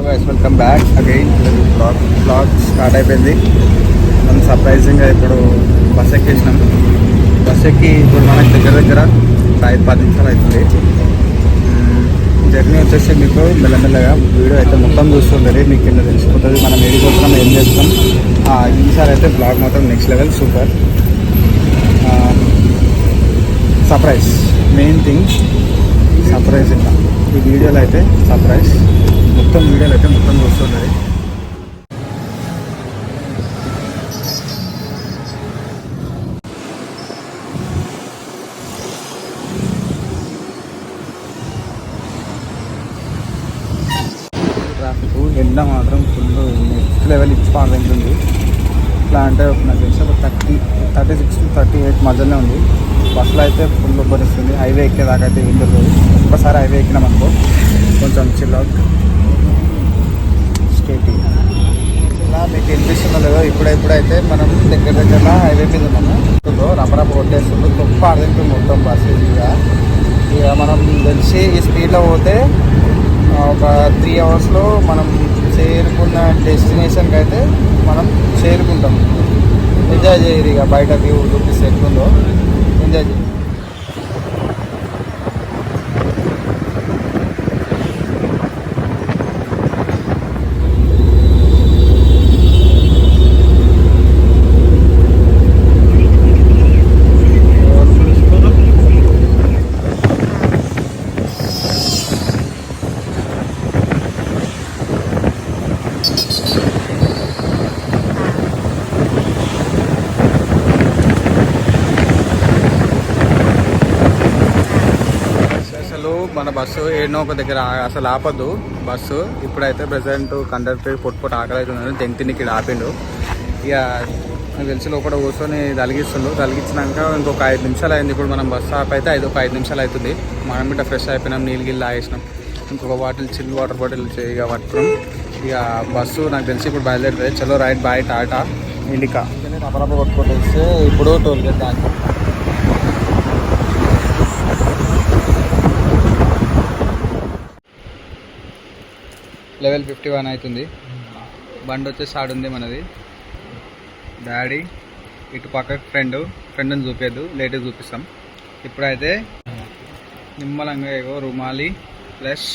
Hello guys welcome back again vlog vlog start అయిపోయింది. మనం సర్ప్రైజింగ్గా ఇప్పుడు బస్ ఎక్కేసినాం. బస్ ఎక్కి ఇప్పుడు మనకి దగ్గర దగ్గర ఐదు పది నిమిషాలు అవుతుంది. జర్నీ వచ్చేసి మీకు మెల్లమెల్లగా వీడియో అయితే మొత్తం చూస్తుంటుంది మీకు కింద తెలిసిపోతుంది మనం ఏది వస్తున్నాం ఏం చేస్తాం ఈసారి అయితే బ్లాగ్ మాత్రం next level super surprise main thing surprise ఇంకా. ఈ వీడియోలో అయితే సర్ప్రైజ్ మొత్తం వీడియోలు అయితే మొత్తం చూస్తున్నది ట్రాఫిక్ ఎండ మాత్రం ఫుల్ నెక్స్ట్ లెవెల్ ఇచ్చి పాడుతుంది ఇట్లా అంటే నాకు తెలిసి ఒక thirty thirty six to thirty eight మధ్యలోనే ఉంది. బస్సులో అయితే ఫుల్ ఉబ్బరిస్తుంది హైవే ఎక్కేదాకా అయితే ఏం జరగదు ఒక్కసారి హైవే ఎక్కినాం అనుకో కొంచెం చిల్ అవుట్ కేటీ ఇలా మీకు వినిపిస్తుందో లేదో ఇప్పుడైతే మనం దగ్గర దగ్గర హైవే మీద ఉన్నాము. ఇప్పుడు రపరప కొట్టేస్తుంది. తొప్ప అర్థం మొత్తం బస్సు ఇక. ఇక మనం తెలిసి ఈ స్పీడ్లో పోతే ఒక త్రీ అవర్స్లో మనం చేరుకున్న డెస్టినేషన్కి అయితే మనం చేరుకుంటాం. ఎంజాయ్ చేయరు ఇక. బయట వ్యూ చూపిస్తే ఎట్లుందో. ఎంజాయ్ చేయి అసలు మన బస్సు ఏడనో ఒక దగ్గర అసలు ఆపద్దు. బస్సు ఇప్పుడైతే ప్రజెంట్ కండక్టర్ పొట్టు పొట్టు ఆకలి అవుతుందని ఇక్కడ ఆపిండు. ఇక నాకు తెలిసి లోపల కూర్చొని తలిగిస్తుండు తలిగించినాక ఇంకొక ఐదు నిమిషాలు అయింది. ఇప్పుడు మనం బస్సు ఆప్ అయితే ఐదు ఒక ఐదు నిమిషాలు అవుతుంది మనం బిడ్డ ఫ్రెష్ అయిపోయినాం. నీళ్ళు గిల్లు ఆగేసినాం ఇంకొక బాటిల్ చిల్ వాటర్ బాటిల్ ఇక పట్టుకున్నాం. ఇక బస్సు నాకు తెలిసి ఇప్పుడు బయలుదేరుతుంది. చలో రైట్ బాయ్ టాటా ఇండికా. రపరప కొట్టుకుంటే ఇప్పుడు టోల్ గేట్ దాకా లెవెల్ ఫిఫ్టీ వన్ అవుతుంది. బండి వచ్చేసి ఆడుంది మనది. డాడీ ఇటు పక్కకి ఫ్రెండ్ ఫ్రెండ్ని చూపేద్దు లేట్గా చూపిస్తాం. ఇప్పుడైతే నిమ్మలంగా ఏవో rumali plus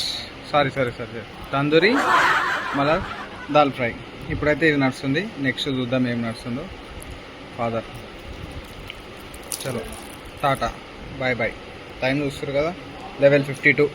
sorry sorry sorry tandoori మళ్ళా దాల్ ఫ్రై. ఇప్పుడైతే ఇది నడుస్తుంది. నెక్స్ట్ చూద్దాం ఏం నడుస్తుందో. ఫాదర్. చలో. టాటా. బాయ్ బాయ్ టైం చూస్తారు కదా. Level fifty two.